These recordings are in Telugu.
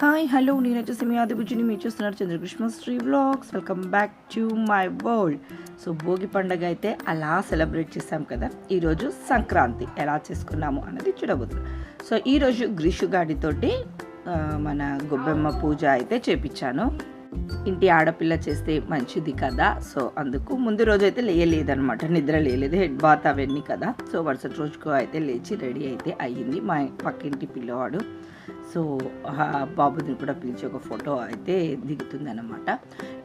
హాయ్ హలో నేను వచ్చేసి మీ ఆదిబుజ్జిని మీరు చూస్తున్నారు Chandrakrishna Sri blogs welcome back to my world. So Bhogi పండగ అయితే అలా సెలబ్రేట్ చేసాం కదా. ఈరోజు సంక్రాంతి. ఎలా చేసుకున్నాము అనేది చూడబోతున్నాం. సో ఈరోజు గ్రీషు గాడితోటి మన గొబ్బెమ్మ పూజ అయితే చేపించాను. ఇంటి ఆడపిల్ల చేస్తే మంచిది కదా. సో అందుకు ముందు రోజు అయితే లేయలేదనమాట నిద్ర లేయలేదు హెడ్ బాత్ అవన్నీ కదా. సో వరుసటి రోజుకు అయితే లేచి రెడీ అయితే అయ్యింది. మా పక్కింటి పిల్లవాడు. సో ఆ బాబుని కూడా పిలిచి ఒక ఫోటో అయితే దిగుతుందన్నమాట.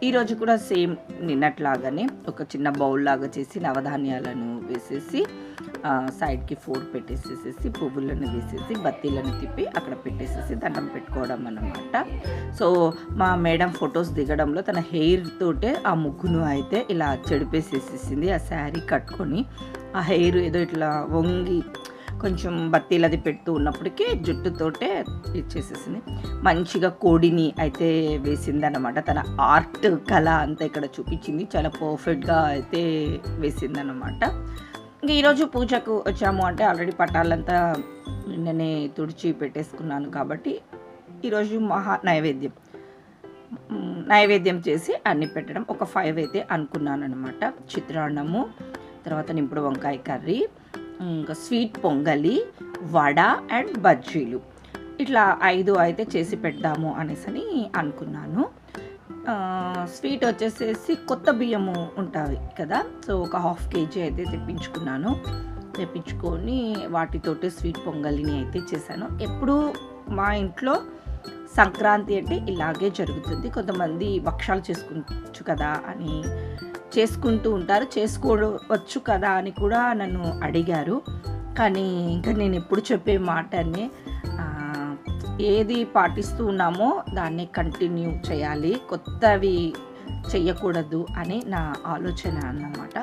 ఈరోజు కూడా సేమ్ నిన్నట్లాగానే ఒక చిన్న బౌల్ లాగా చేసి నవధాన్యాలను వేసేసి సైడ్కి ఫోర్ పెట్టేసేసేసి పువ్వులను వేసేసి బత్తీలను తిప్పి అక్కడ పెట్టేసేసి దండం పెట్టుకోవడం అన్నమాట. సో మా మేడం ఫొటోస్ దిగడంలో తన హెయిర్ తోటే ఆ ముగ్గును అయితే ఇలా చెడిపేసేసేసింది. ఆ శారీ కట్టుకొని ఆ హెయిర్ ఏదో ఇట్లా వంగి కొంచెం బత్తీలది పెడుతూ ఉన్నప్పటికీ జుట్టుతోటే ఇచ్చేసేసింది. మంచిగా కోడిని అయితే వేసిందనమాట తన ఆర్ట్ కళ అంతా ఇక్కడ చూపించింది. చాలా పర్ఫెక్ట్గా అయితే వేసిందనమాట ఇంకా ఈరోజు పూజకు వచ్చాము అంటే ఆల్రెడీ పట్టాలంతా నిన్ననే తుడిచి పెట్టేసుకున్నాను కాబట్టి ఈరోజు మహా నైవేద్యం. నైవేద్యం చేసి అన్ని పెట్టడం ఒక ఫైవ్ అయితే అనుకున్నాను అనమాట చిత్రాన్నము తర్వాత నింపుడు వంకాయ కర్రీ స్వీట్ పొంగలి వడ అండ్ బజ్జీలు. ఇట్లా ఐదు అయితే చేసి పెడదాము అనేసి అని అనుకున్నాను. స్వీట్ వచ్చేసేసి కొత్త బియ్యము ఉంటాయి కదా సో ఒక హాఫ్ కేజీ అయితే తెప్పించుకున్నాను. తెప్పించుకొని వాటితోటి స్వీట్ పొంగలిని అయితే చేశాను. ఎప్పుడు మా ఇంట్లో సంక్రాంతి అంటే ఇలాగే జరుగుతుంది. కొంతమంది భక్షాలు చేసుకోవచ్చు కదా అని చేసుకుంటూ ఉంటారు. చేసుకోవచ్చు కదా అని కూడా నన్ను అడిగారు. కానీ ఇంకా నేను ఎప్పుడు చెప్పే మాటనే ఏది పాటిస్తూ ఉన్నామో దాన్ని కంటిన్యూ చేయాలి. కొత్తవి చెయ్యకూడదు అని నా ఆలోచన అన్నమాట.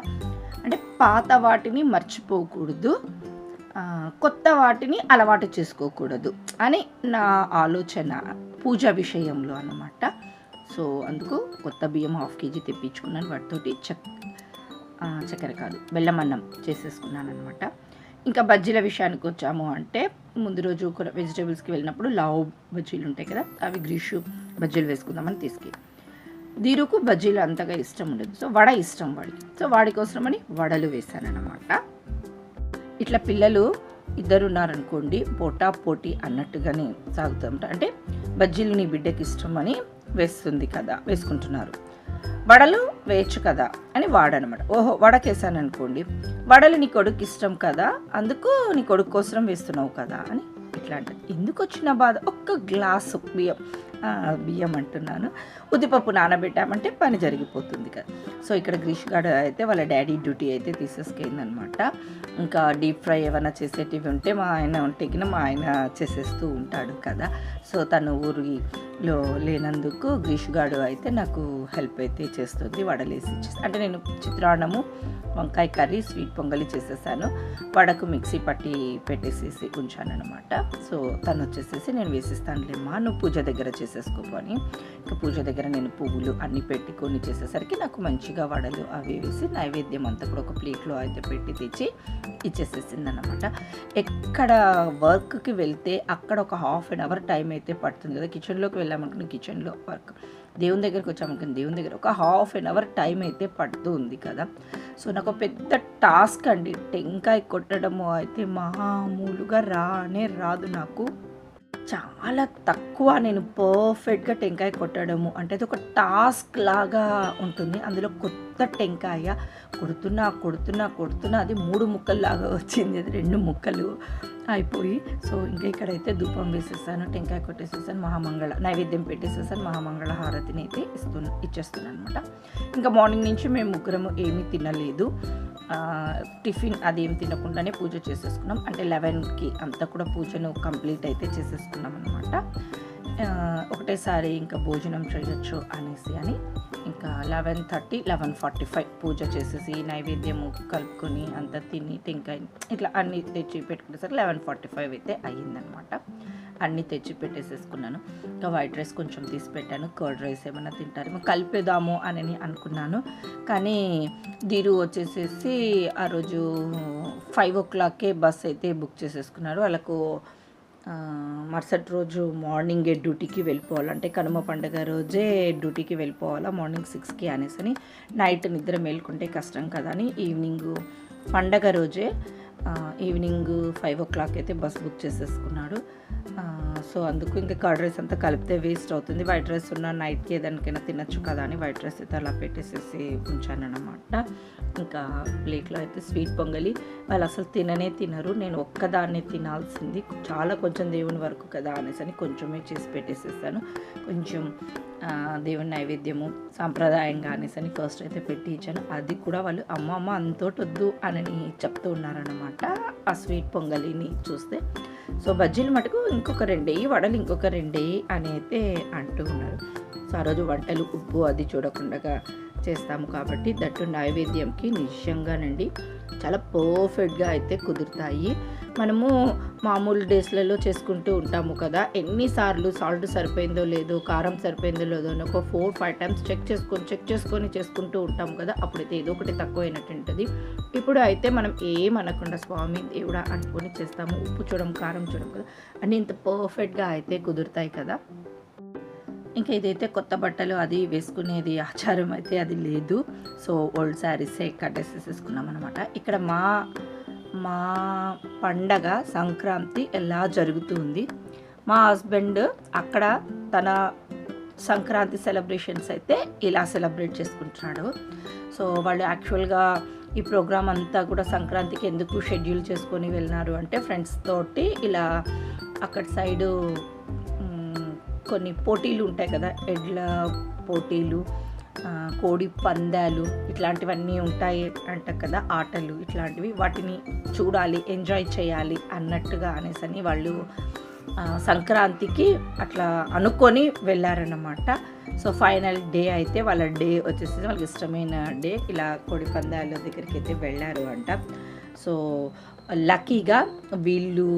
అంటే పాత వాటిని మర్చిపోకూడదు. కొత్త వాటిని అలవాటు చేసుకోకూడదు అని నా ఆలోచన పూజ విషయంలో అన్నమాట. సో అందుకు కొత్త బియ్యం హాఫ్ కేజీ తెప్పించుకున్నాను వాటితోటి. చక్ చక్కెర కాదు బెల్లం అన్నం చేసేసుకున్నాను అనమాట ఇంకా బజ్జీల విషయానికి వచ్చాము అంటే ముందు రోజు వెజిటేబుల్స్కి వెళ్ళినప్పుడు లావు బజ్జీలు ఉంటాయి కదా అవి గ్రీషు బజ్జీలు వేసుకుందామని తీసుకెళ్ళి దీరుకు బజ్జీలు అంతగా ఇష్టం ఉండదు. సో వడ ఇష్టం వాడికి. సో వాడి కోసమని వడలు వేశానన్నమాట. ఇట్లా పిల్లలు ఇద్దరు ఉన్నారనుకోండి పోటా పోటీ అన్నట్టుగానే సాగుతుంట. అంటే బజ్జీలు నీ బిడ్డకి అని వేస్తుంది కదా వేసుకుంటున్నారు. వడలు వేయచ్చు కదా అని వాడనమాట. ఓహో వడకేసాను అనుకోండి వడలు నీ కొడుకు ఇష్టం కదా అందుకు నీ కొడుకు కోసం వేస్తున్నావు కదా అని ఇట్లాంటిది ఎందుకు వచ్చిన బాధ? ఒక్క గ్లాసు బియ్యం బియ్యం అంటున్నాను. ఉద్దిపప్పు నానబెట్టామంటే పని జరిగిపోతుంది కదా. సో ఇక్కడ గ్రీష్ గారు అయితే వాళ్ళ డాడీ డ్యూటీ అయితే తీసేసుకెళ్ళిందనమాట ఇంకా డీప్ ఫ్రై ఏమైనా చేసేటివి ఉంటే మా ఆయన ఉంటేకిన మా ఆయన చేసేస్తూ ఉంటాడు కదా. సో తను ఊరిలో లేనందుకు గ్రీష్ గాడు అయితే నాకు హెల్ప్ అయితే చేస్తుంది వడలేసి అంటే నేను చిత్రాన్నము వంకాయ కర్రీ స్వీట్ పొంగలి చేసేసాను. వడకు మిక్సీ పట్టి పెట్టేసేసి ఉంచానమాట అనమాట సో తను వచ్చేసేసి నేను వేసిస్తానులేమ్మా నువ్వు పూజ దగ్గర చేసేసుకోపు ఇంకా పూజ దగ్గర నేను పువ్వులు అన్నీ పెట్టుకొని చేసేసరికి నాకు మంచిగా వడలు అవి వేసి నైవేద్యం అంతా కూడా ఒక ప్లేట్లో అయితే పెట్టి తెచ్చి ఇచ్చేసేసింది అనమాట ఎక్కడ వర్క్కి వెళ్తే అక్కడ ఒక హాఫ్ అన్ అవర్ టైం అయితే పడుతుంది కదా. కిచెన్లోకి వెళ్ళామనుకున్న కిచెన్లో వర్క్. దేవుని దగ్గరికి వచ్చామనుకున్న దేవుని దగ్గర ఒక హాఫ్ అన్ అవర్ టైం అయితే పడుతూ ఉంది కదా. సో నాకు ఒక పెద్ద టాస్క్ అండి. టెంకాయ కొట్టడము అయితే మామూలుగా రానే రాదు నాకు. చాలా తక్కువ నేను పర్ఫెక్ట్గా టెంకాయ కొట్టడము. అంటే అది ఒక టాస్క్ లాగా ఉంటుంది. అందులో కొత్త టెంకాయ కొడుతున్నా కొడుతున్నా కొడుతున్నా అది మూడు ముక్కల్లాగా వచ్చింది. అది రెండు ముక్కలు అయిపోయి. సో ఇంకా ఇక్కడైతే ధూపం వేసేసాను టెంకాయ కొట్టేసేసాను మహామంగళ నైవేద్యం పెట్టేసేసాను మహామంగళ హారతిని అయితే ఇస్తున్నా ఇచ్చేస్తున్నాను అనమాట ఇంకా మార్నింగ్ నుంచి మేము ముగ్గురము ఏమీ తినలేదు. టిఫిన్ అదేం తినకుండానే పూజ చేసేసుకున్నాం. అంటే లెవెన్కి అంతా కూడా పూజను కంప్లీట్ అయితే చేసేసుకున్నాం అనమాట ఒకటేసారి ఇంకా భోజనం చేయొచ్చు అనేసి అని ఇంకా eleven thirty eleven forty five పూజ చేసేసి నైవేద్యము కలుపుకొని అంతా తిని టెంకాయ ఇట్లా అన్నీ తెచ్చి పెట్టుకునేసరికి లెవెన్ ఫార్టీ ఫైవ్ అయితే అయ్యిందనమాట అన్నీ తెచ్చి పెట్టేసేసుకున్నాను. ఇంకా వైట్ రైస్ కొంచెం తీసి పెట్టాను. కర్డ్ రైస్ ఏమైనా తింటారేమో కలిపేదాము అని అనుకున్నాను. కానీ దీరు వచ్చేసేసి ఆ రోజు ఫైవ్ ఓ క్లాక్కే బస్ అయితే బుక్ చేసేసుకున్నారు. వాళ్ళకు మరుసటి రోజు మార్నింగే డ్యూటీకి వెళ్ళిపోవాలంటే కనుమ పండుగ రోజే డ్యూటీకి వెళ్ళిపోవాలా మార్నింగ్ సిక్స్కి అనేసి అని నైట్ నిద్ర మేల్కుంటే కష్టం కదా అని ఈవినింగ్ పండగ రోజే ఈవినింగ్ ఫైవ్ ఓ క్లాక్ అయితే బస్ బుక్ చేసేసుకున్నాడు. సో అందుకు ఇంకా కర్డ్ రైస్ అంతా కలిపితే వేస్ట్ అవుతుంది. వైట్ రైస్ ఉన్న నైట్కి ఏదానికైనా తినచ్చు కదా అని వైట్ రైస్ అయితే అలా పెట్టేసేసి ఉంచానన్నమాట. ఇంకా ప్లేట్లో అయితే స్వీట్ పొంగలి. వాళ్ళు అసలు తిననే తినరు. నేను ఒక్కదాన్నే తినాల్సింది. చాలా కొంచెం దేవుని వరకు కదా అనేసి అని కొంచెమే చేసి పెట్టేసేసాను. కొంచెం దేవుని నైవేద్యము సాంప్రదాయంగా అనేసి అని ఫస్ట్ అయితే పెట్టి ఇచ్చాను. అది కూడా వాళ్ళు అమ్మమ్మ అంతోటొద్దు అంతోటి వద్దు అని చెప్తూ అనమాట ఆ స్వీట్ పొంగలిని చూస్తే. సో బజ్జీలు మటుకు ఇంకొక రెండేయి వడలు ఇంకొక రెండేయి అని అయితే అంటూ ఉన్నారు. సో ఆ రోజు వంటలు ఉప్పు అది చూడకుండా చేస్తాము కాబట్టి దట్టు నైవేద్యంకి నిజంగానండి చాలా పర్ఫెక్ట్గా అయితే కుదురుతాయి. మనము మామూలు డేస్లలో చేసుకుంటూ ఉంటాము కదా. ఎన్నిసార్లు సాల్ట్ సరిపోయిందో లేదో కారం సరిపోయిందో లేదో అని ఒక ఫోర్ ఫైవ్ టైమ్స్ చెక్ చేసుకొని చెక్ చేసుకొని చేసుకుంటూ ఉంటాము కదా. అప్పుడైతే ఏదో ఒకటి తక్కువైనట్టు ఉంటుంది. ఇప్పుడు అయితే మనం ఏమనకుండా స్వామి దేవుడా అనుకొని చేస్తాము. ఉప్పు చూడం కారం చూడం కదా. అన్నీ ఇంత పర్ఫెక్ట్గా అయితే కుదురుతాయి కదా. ఇంకా ఇదైతే కొత్త బట్టలు అది వేసుకునేది ఆచారం అయితే అది లేదు. సో ఓల్డ్ శారీసే కట్టేసేసుకున్నాం అనమాట ఇక్కడ మా మా పండగ సంక్రాంతి ఎలా జరుగుతుంది మా హస్బెండ్ అక్కడ తన సంక్రాంతి సెలబ్రేషన్స్ అయితే ఇలా సెలబ్రేట్ చేసుకుంటున్నాడు. సో వాళ్ళు యాక్చువల్గా ఈ ప్రోగ్రామ్ అంతా కూడా సంక్రాంతికి ఎందుకు షెడ్యూల్ చేసుకొని వెళ్ళినారు అంటే ఫ్రెండ్స్ తోటి ఇలా అక్కడ సైడు కొన్ని పోటీలు ఉంటాయి కదా ఎడ్ల పోటీలు కోడి పందాలు ఇట్లాంటివన్నీ ఉంటాయి అంట కదా ఆటలు ఇట్లాంటివి. వాటిని చూడాలి ఎంజాయ్ చేయాలి అన్నట్టుగా అనేసి అని వాళ్ళు సంక్రాంతికి అట్లా అనుకొని వెళ్ళారన్నమాట. సో ఫైనల్ డే అయితే వాళ్ళ డే వచ్చేసి వాళ్ళకి ఇష్టమైన డే ఇలా కోడి పందాల దగ్గరికి అయితే వెళ్ళారు అంట. సో లక్కీగా వీళ్ళు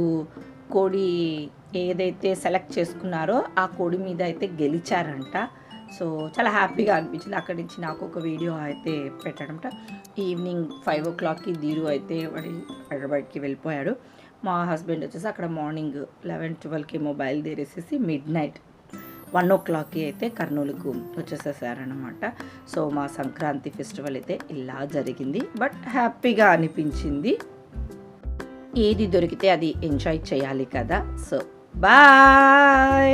కోడి ఏదైతే సెలెక్ట్ చేసుకున్నారో ఆ కోడి మీద అయితే గెలిచారంట. సో చాలా హ్యాపీగా అనిపించింది. అక్కడి నుంచి నాకు ఒక వీడియో అయితే పెట్టడంట. ఈవినింగ్ ఫైవ్ ఓ క్లాక్కి దీరు అయితే వాడి హైదరాబాద్కి వెళ్ళిపోయాడు. మా హస్బెండ్ వచ్చేసి అక్కడ మార్నింగ్ లెవెన్ ట్వెల్వ్కి మొబైల్ తీరేసేసి మిడ్ నైట్ వన్ ఓ క్లాక్కి అయితే కర్నూలుకు వచ్చేసేసారనమాట సో మా సంక్రాంతి ఫెస్టివల్ అయితే ఇలా జరిగింది. బట్ హ్యాపీగా అనిపించింది. ఏది దొరికితే అది ఎంజాయ్ చేయాలి కదా. So Bye!